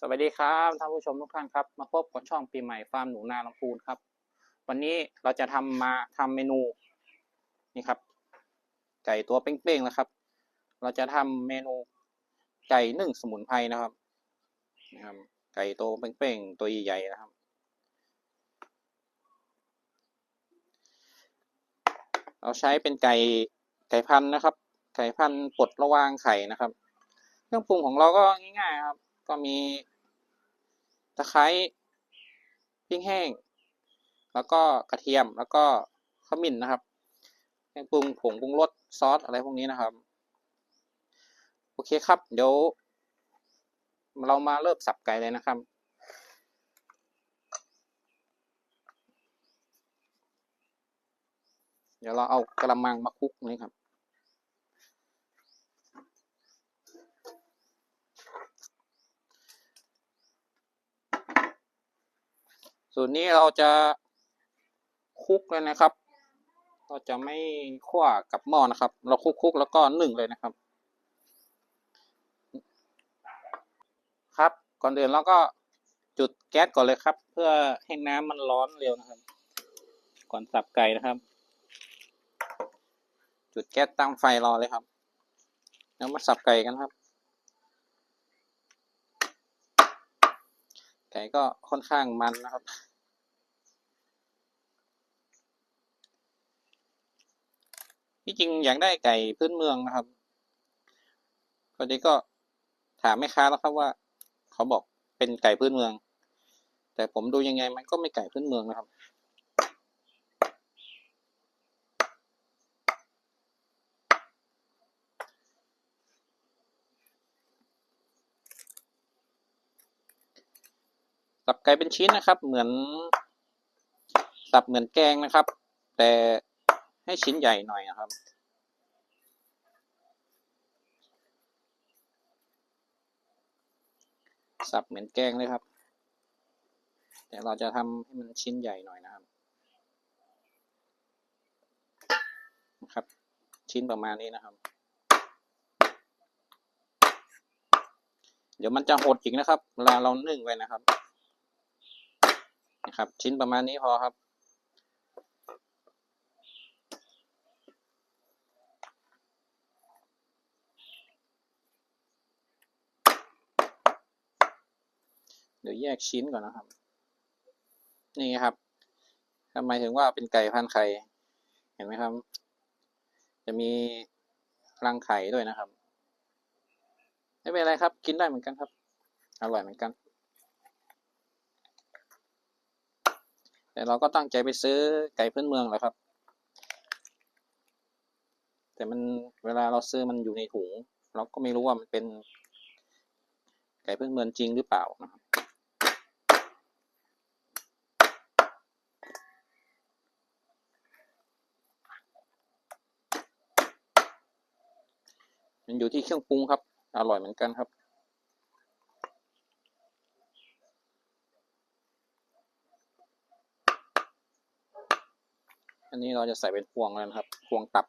สวัสดีครับท่านผู้ชมทุกท่านครับ มาพบกับช่องปีใหม่ฟาร์มหนูนาลำพูนครับ วันนี้เราจะทำมาทำเมนูนี่ครับ ไก่ตัวเป้งๆนะครับ เราจะทำเมนูไก่นึ่งสมุนไพรนะครับนะครับ ไก่ตัวเป้งๆตัวใหญ่ๆนะครับ เราใช้เป็นไก่ไก่พันนะครับ ไก่พันปลดระวางไข่นะครับ เครื่องปรุงของเราก็ง่ายๆครับ ก็มีตะไคร้พริกแห้ง แล้วก็กระเทียมแล้วก็ขมิ้นนะครับเครื่องปรุงผงปรุงรสซอสอะไรพวกนี้นะครับ โอเคครับ เดี๋ยว เรามาเริ่มสับไก่เลยนะครับเดี๋ยวเราเอากระมังมาคลุกนี่ครับ ส่วนนี้เราจะคุกเลยนะครับ เราจะไม่คั่วกับหม้อนะครับ เราคลุกๆแล้วก็นึ่งเลยนะครับ ครับ ก่อนอื่นเราก็จุดแก๊สก่อนเลยครับ เพื่อให้น้ำมันร้อนเร็วนะครับ ก่อนสับไก่นะครับ จุดแก๊สตั้งไฟรอเลยครับ แล้วมาสับไก่กันครับไก่ก็ค่อนข้างมันนะครับ ที่จริงอยากได้ไก่พื้นเมืองนะครับพอดีก็ถามแม่ค้าแล้วครับว่า เขาบอกเป็นไก่พื้นเมือง แต่ผมดูยังไงมันก็ไม่ไก่พื้นเมืองนะครับสับไก่เป็นชิ้นนะครับ เหมือนสับเหมือนแกงนะครับ แต่ ให้ชิ้นใหญ่หน่อยนะครับ สับเหมือนแกงเลยครับ แต่เราจะทำให้มันชิ้นใหญ่หน่อยนะครับครับ ชิ้นประมาณนี้นะครับ เดี๋ยวมันจะหดอีกนะครับเวลาเรานึ่งไว้นะครับนะครับ ชิ้นประมาณนี้พอครับ ดี๋ยวแยกชิ้นก่อนนะครับ นี่ครับทำไมถึงว่าเป็นไก่พันไข่ เห็นไหมครับ จะมีรังไข่ด้วยนะครับ ไม่เป็นไรครับ กินได้เหมือนกันครับ อร่อยเหมือนกัน แต่เราก็ตั้งใจไปซื้อไก่พื้นเมืองแหละครับ แต่มันเวลาเราซื้อมันอยู่ในถุง เราก็ไม่รู้ว่ามันเป็นไก่พื้นเมืองจริงหรือเปล่านะครับ มันอยู่ที่เครื่องปรุงครับ อร่อยเหมือนกันครับ อันนี้เราจะใส่เป็นพวงแล้วนะครับ พวงตับ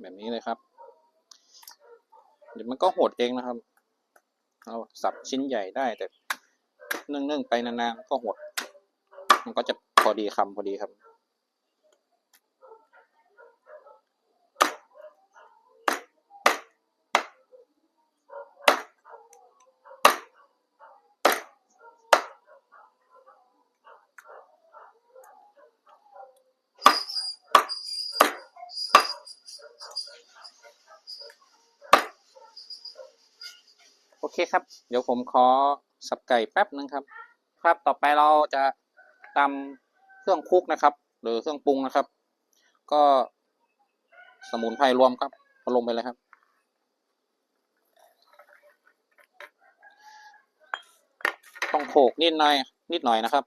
แบบนี้เลยครับ เดี๋ยวมัน ก็หดเองนะครับ เราสับชิ้นใหญ่ได้แต่นึ่งๆไปนานๆก็หด มันก็จะพอดีคำพอดีครับ เคครับ เดี๋ยวผมขอสับไก่แป๊บนึงครับ ครับต่อไปเราจะตำเครื่องคลุกนะครับ หรือเครื่องปรุงนะครับ ก็สมุนไพรรวมครับเอาลงไปเลยครับ ต้องโขกนิดหน่อย นิดหน่อยนะครับ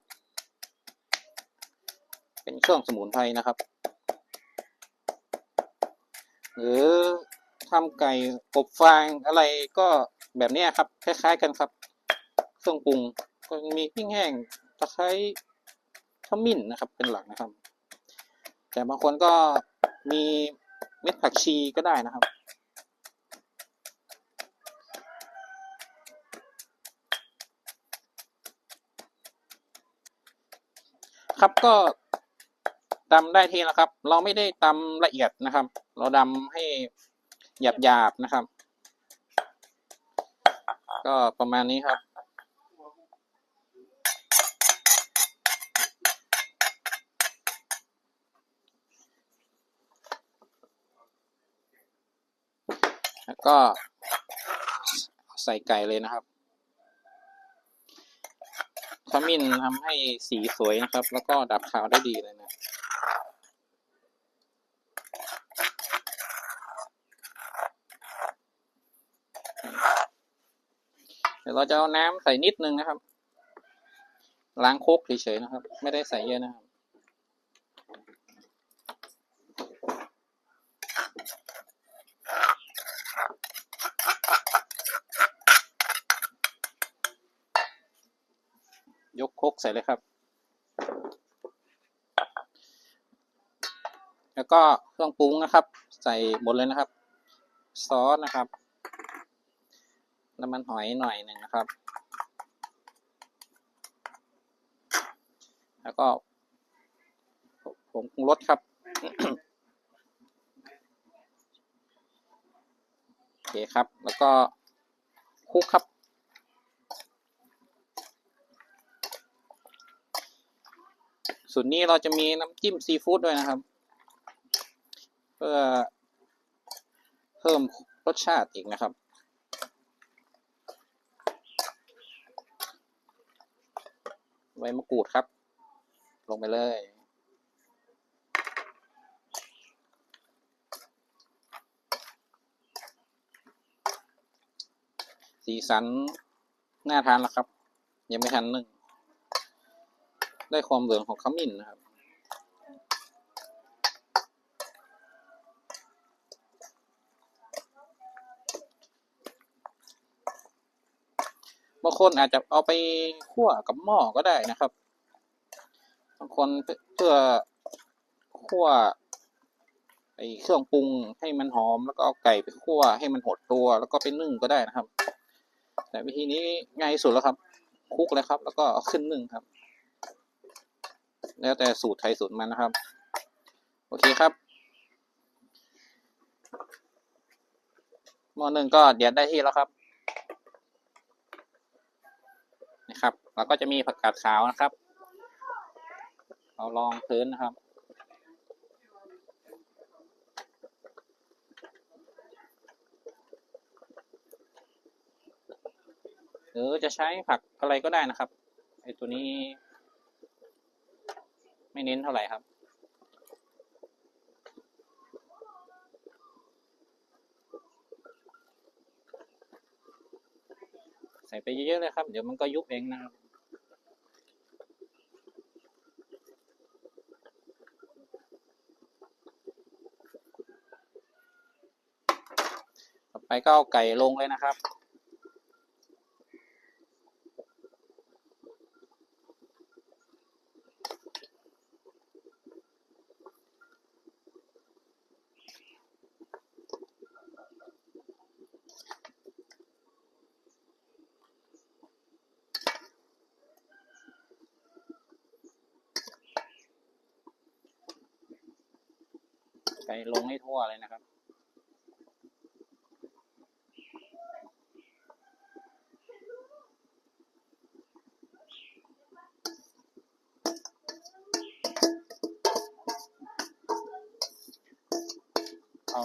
เป็นเครื่องสมุนไพรนะครับ หรือ ทำไก่อบฟางอะไรก็แบบนี้ครับ คล้าย ๆ กันครับ เครื่องปรุงก็มีพริกแห้งตะไคร้ขมิ้นนะครับ เป็นหลักนะครับ แต่บางคนก็มีเม็ดผักชีก็ได้นะครับ ครับก็ตำได้ทีแล้วครับ เราไม่ได้ตำละเอียดนะครับ เราดำให้ หยาบๆนะครับ ก็ประมาณนี้ครับ แล้วก็ใส่ไก่เลยนะครับขมิ้นทำให้สีสวยนะครับ แล้วก็ดับขาวได้ดีเลยนะ เราจะเอาน้ำใส่นิดนึงนะครับ ล้างโคกเฉยๆนะครับ ไม่ได้ใส่เยอะนะครับ ยกโคกใส่เลยครับ แล้วก็เครื่องปรุงนะครับ ใส่หมดเลยนะครับ ซอสนะครับ น้ำมันหอยหน่อยหนึ่งนะครับ แล้วก็ผงปรุงรสครับ โอเคครับ แล้วก็คลุกครับ ส่วนนี้เราจะมีน้ำจิ้มซีฟู้ดด้วยนะครับ เพื่อเพิ่มรสชาติอีกนะครับ ใบมะกรูดครับ ลงไปเลย สีสัน น่าทานแล้วครับ ยังไม่ทันนึ่งได้ความเหลืองของขมิ้นนะครับ บาง คนอาจจะเอาไปคั่วกับหม้อก็ได้นะครับ บางคนเพื่อคั่วไอเครื่องปรุงให้มันหอมแล้วก็เอาไก่ไปคั่วให้มันหดตัว แล้วก็ไปนึ่งก็ได้นะครับ แต่วิธีนี้ง่ายสุดแล้วครับคุกเลยครับ แล้วก็เอาขึ้นนึ่งครับ แล้วแต่สูตรไทยสูตรมันนะครับ โอเคครับหม้อหนึ่งก็เดือดได้ที่แล้วครับนะครับ แล้วก็จะมีผักกาดขาวนะครับ เอาลองพื้นนะครับ หรือจะใช้ผักอะไรก็ได้นะครับไอตัวนี้ ไม่เน้นเท่าไหร่ครับใส่ไปเยอะๆเลยครับ เดี๋ยวมันก็ยุบเองนะครับ ต่อไป ก็เอาไก่ลงเลยนะครับ ไก่ลงให้ทั่วเลยนะครับ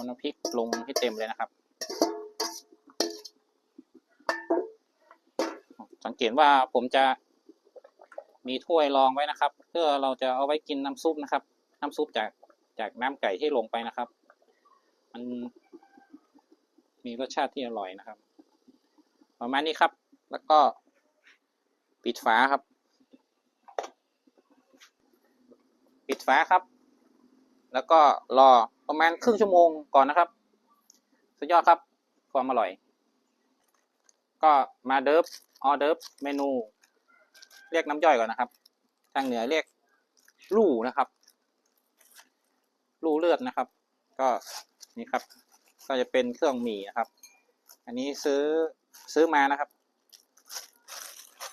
น้ำพริกลงให้เต็มเลยนะครับ สังเกตว่าผมจะมีถ้วยรองไว้นะครับ เพื่อเราจะเอาไว้กินน้ำซุปนะครับ น้ำซุปจากจากน้ำไก่ที่ลงไปนะครับ มันมีรสชาติที่อร่อยนะครับ ประมาณนี้ครับ แล้วก็ปิดฝาครับ ปิดฝาครับ แล้วก็รอ ประมาณครึ่งชั่วโมงก่อนนะครับ สุดยอดครับ ความอร่อย ก็มาเดิฟออเดิร์ฟเมนู เรียกน้ำย่อยก่อนนะครับ ทางเหนือเรียกลู่นะครับ ลู่เลือดนะครับ ก็นี่ครับ ก็จะเป็นเครื่องหมี่นะครับ อันนี้ซื้อซื้อมานะครับ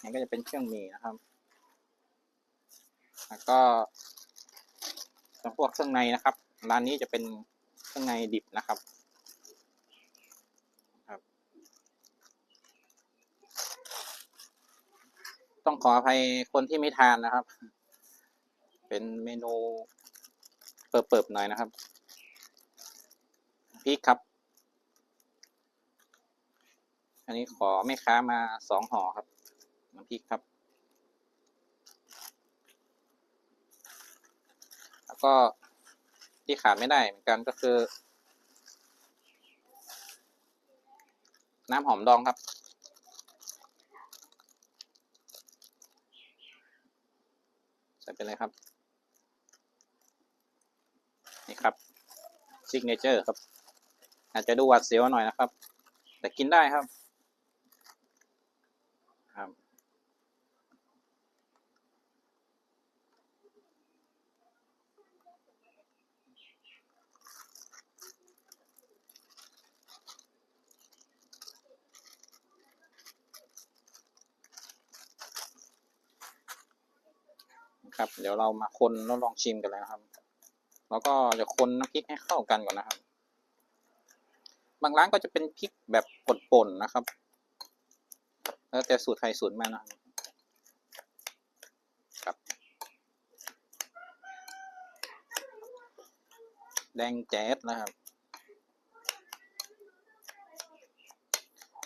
นี่ก็จะเป็นเครื่องหมี่นะครับ แล้วก็พวกเครื่องในนะครับ ร้านนี้จะเป็นเครื่องในดิบนะครับ ต้องขออภัยคนที่ไม่ทานนะครับ เป็นเมนูเปิบๆหน่อยนะครับพริกครับ อันนี้ขอแม่ค้ามาสองห่อครับน้ำพริกครับ แล้วก็ ที่ขาดไม่ได้เหมือนกันก็คือ น้ำหอมดองครับ ใส่ไปเลยครับ นี่ครับซิกเนเจอร์ครับ อาจจะดูหวาดเสียวหน่อยนะครับ แต่กินได้ครับ ครับ ครับ เดี๋ยวเรามาคนแล้วลองชิมกันเลยนะครับ แล้วก็จะคนน้ำพริกให้เข้ากันก่อนนะครับ บางร้านก็จะเป็นพริกแบบป่นๆนะครับ แล้วแต่สูตรใครสูตรมันนะครับครับ แดงแจ๊ดนะครับ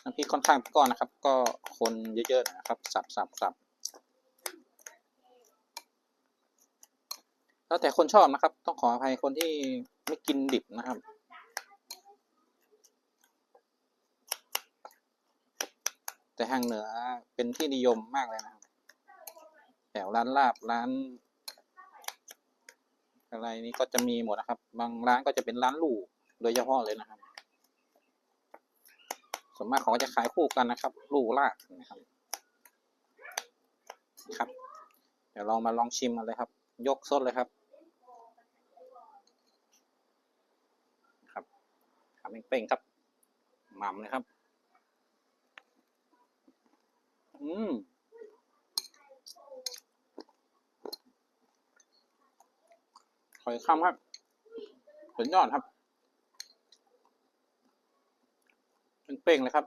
น้ำพริกค่อนข้างก้อนนะครับ ก็คนเยอะๆนะครับ สับสับสับ แล้วแต่คนชอบนะครับ ต้องขออภัยคนที่ไม่กินดิบนะครับ แต่ทางเหนือเป็นที่นิยมมากเลยนะครับแถวร้านลาบร้าน อะไรนี้ก็จะมีหมดนะครับ บางร้านก็จะเป็นร้านหรูโดยเฉพาะเลยนะครับส่วนมากเขาจะขายคู่กันนะครับหรูลาบนะครับครับ เดี๋ยวเรามาลองชิมกันเลยครับ ยกสดเลยครับขา เป่งๆครับหม่ำเลยครับ อืมขอยคำครับสุดยอดครับ เป่งๆเลยครับ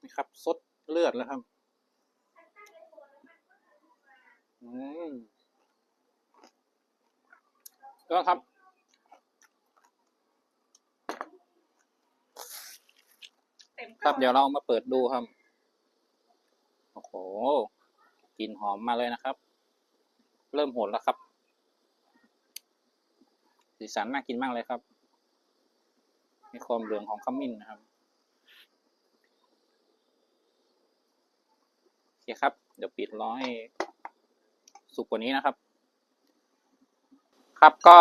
นี่ครับสดเลือดเลยครับอืมก็ครับ ครับเดี๋ยวเรามาเปิดดูครับ โอ้โหกลิ่นหอมมาเลยนะครับ เริ่มโหดแล้วครับ สีสันน่ากินมากเลยครับ มีความเหลืองของขมิ้นนะครับ โอเคครับ เดี๋ยวปิดร้อให้สุกกว่านี้นะครับ ครับก็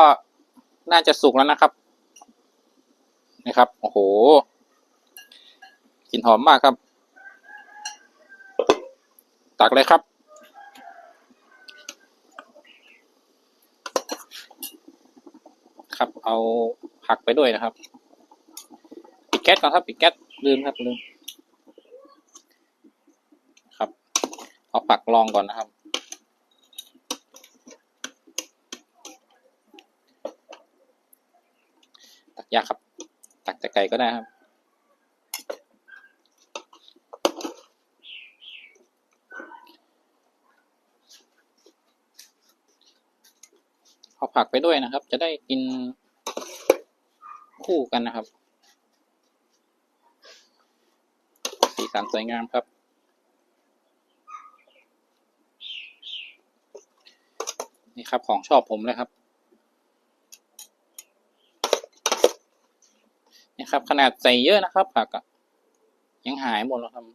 น่าจะสุกแล้วนะครับนี่ครับ โอ้โห กลิ่นหอมมากครับ ตักเลยครับ ครับเอาผักไปด้วยนะครับ ปิดแก๊สก่อนครับ ปิดแก๊สลืมครับลืมครับ เอาผักลองก่อนนะครับตักยากครับ ตักแต่ไก่ก็ได้ครับ เอา ผักไปด้วยนะครับ จะได้กินคู่กันนะครับ สีสันสวยงามครับ นี่ครับของชอบผมเลยครับนี่ครับ ขนาดใส่เยอะนะครับ ผักยังหายหมดแล้วครับ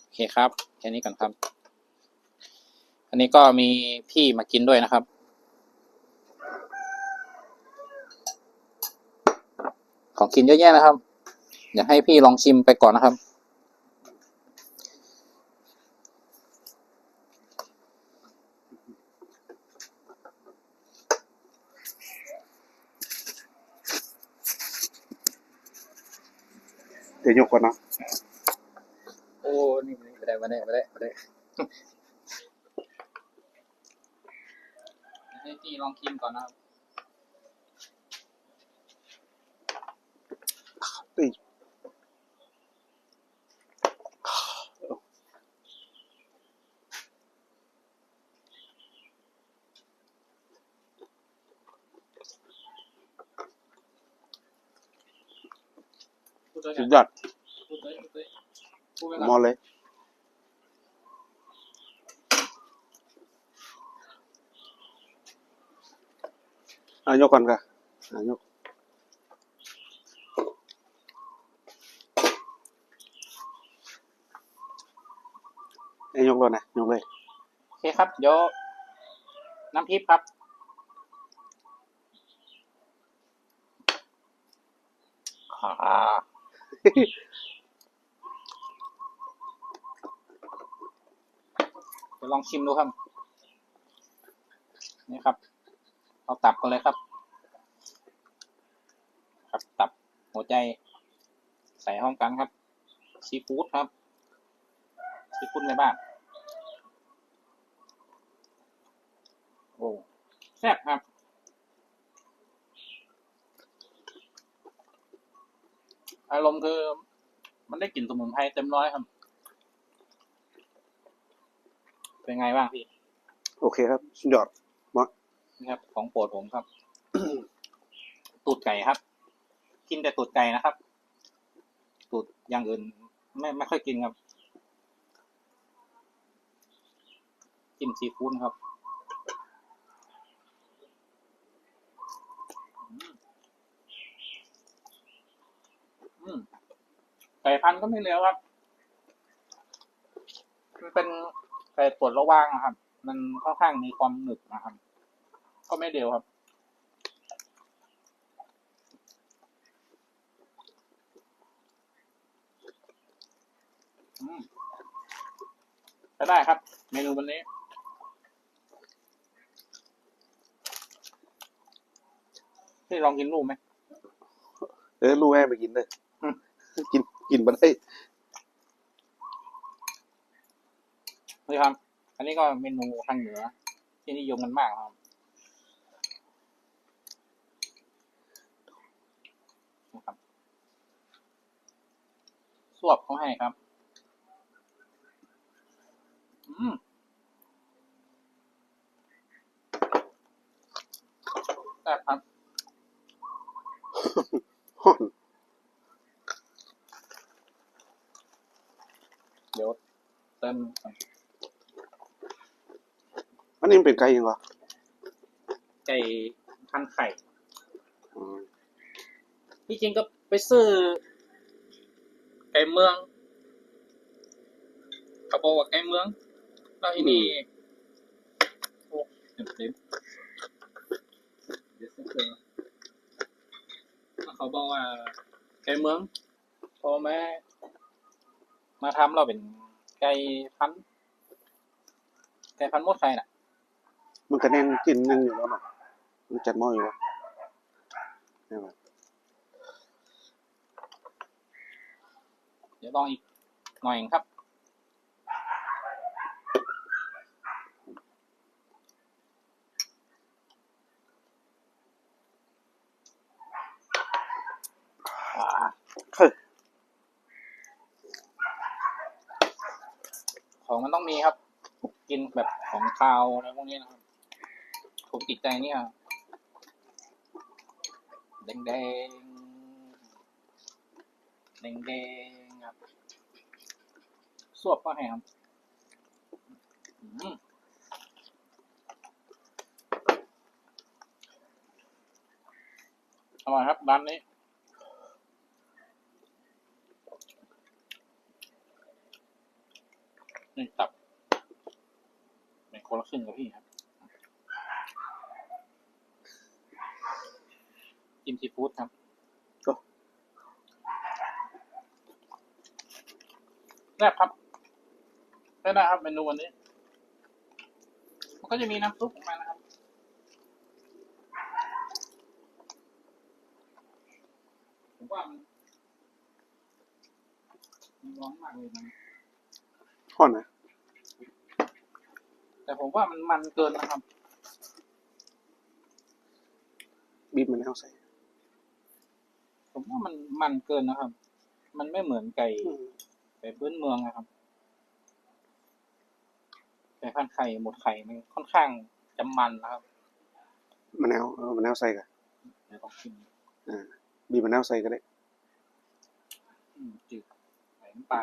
โอเคครับแค่นี้ก่อนครับอันนี้ก็มีพี่มากินด้วยนะครับ ของกินเยอะแยะนะครับ อยากให้พี่ลองชิมไปก่อนนะครับ เดี๋ยวยกก่อนนะ โอ้นี่ไม่ได้ไม่ได้ไม่ได้ไม่ได้ให้พี่ลองชิมก่อนนะครับ สุดยอดพูดเลยพูดเลยพูดไปมก่ออนเลยอะยกก่อนค่ะอะยกเอ้ยยกเลยนะยกเลยโอเคครับ เดี๋ยวน้ำพริกครับอ่า เดี๋ยวลองชิมดูครับ นี่ครับ เอาตับกันเลยครับ ครับตับหัวใจ ใส่ห้องกันครับ ซีฟู้ดครับ ซีฟู้ดในบ้าน โอ้แซ่บครับ อารมณ์คือ มันได้กลิ่นสมุนไพรเต็มร้อยครับ เป็นไงบ้างพี่ โอเคครับสุดยอดนี่ครับ ของโปรดผมครับ ตูดไก่ครับ กินแต่ตูดไก่นะครับ ตูดอย่างอื่น ไม่ไม่ค่อยกินครับจิ้มซีฟู้ดครับอืมอืม ไก่พันก็ไม่เลวครับ มันเป็นไก่ปวดระว่างนะครับ มันค่อนข้างมีความหนึบนะครับ ก็ไม่เดียวครับอืมก็ได้ครับ เมนูวันนี้พี่ลองกินลูกไหมเออลูกแม่ไปกินเลย กินกินมาได้นี่ครับ อันนี้ก็เมนูทางเหนือ ที่นิยมกันมากครับนะครับสวบเขาให้ครับ อืมแซ่บครับ ฮ้อน เดี๋ยวเติมอันนี้มันเป็นไก่ยังวะไก่พันไข่อืมที่จริงก็ไปซื้อไก่เมืองเขาบอกว่าไก่เมืองแล้วที่นี่โอ้เต็มเต็มเดี๋ยวซื้อเจอแล้วเขาบอกว่าไก่เมืองพอแม่ มาทำเราเป็นไก่พันธุ์ไก่พันธุ์มดไข่น่ะ มันก็แน่นกินนึงอยู่แล้วเนาะมันจัดหม้ออยู่แล้วนี่วะเดี๋ยวลองอีกหน่อยครับ อ่า เฮ้ย ของมันต้องมีครับ กินแบบของคาวอะไรพวกนี้นะครับผมติดใจเนี่ยแดงแดงแดงแดงครับสวบก็ให้ครับอืมอร่อยครับร้านนี้ นี่ตับเป็นคนละครึ่งกับพี่ครับจิ้มซีฟู้ดครับก็แซ่บครับได้ได้ครับเมนูวันนี้ มันก็จะมีน้ำซุปของมันนะครับ ผมว่ามันมันร้อนมากเลยนะห่อนนะ แต่ผมว่ามันมันเกินนะครับ บีบมะนาวใส่ ผมว่ามันมันเกินนะครับ มันไม่เหมือนไก่อืมไก่พื้นเมืองนะครับไก่พันธุ์ไข่หมดไข่มันค่อนข้างจะมันนะครับมะนาวเอามะนาวใส่กันเดี๋ยวต้องชิมอ่าบีบมะนาวใส่ก็ได้ อืมจืดใส่น้ำปลา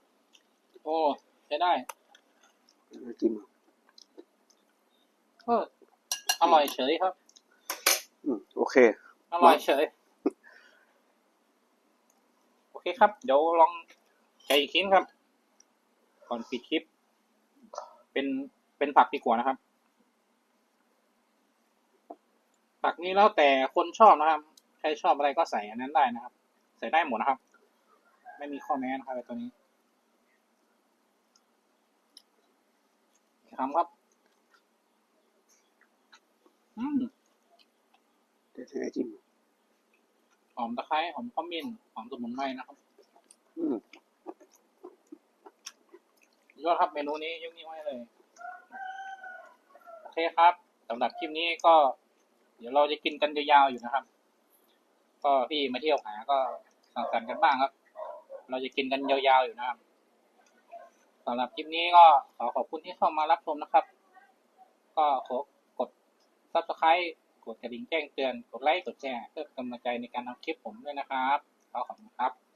ได้จิ้มเอออร่อยเฉยครับอืมโอเค อร่อยเฉย โอเคครับ เดี๋ยวลองใช้อีกชิ้นครับ ก่อนปิดคลิป เป็นเป็นผักดีกว่านะครับ ผักนี้แล้วแต่คนชอบนะครับ ใครชอบอะไรก็ใส่อันนั้นได้นะครับ ใส่ได้หมดนะครับ ไม่มีข้อแม้นะครับไอ้ตัวนี้ ทำครับ อืมเดี๋ยวให้จิ้มหอมตะไคร้หอมขมิ้นหอมสมุนไพรนะครับ อืมยอดครับเมนูนี้ยกนิ้วให้เลย โอเคครับสำหรับคลิปนี้ก็ เดี๋ยวเราจะกินกันยาวๆอยู่นะครับ ก็ที่มาเที่ยวหาก็สั่งสรรค์กันบ้างครับ เราจะกินกันยาวๆอยู่นะครับ สำหรับคลิปนี้ก็ขอขอบคุณที่เข้ามารับชมนะครับ ก็ขอกด subscribe กดกระดิ่งแจ้งเตือน กดไลค์ กดแชร์เพื่อกำลังใจในการทำคลิปผมด้วยนะครับ ขอขอบคุณครับ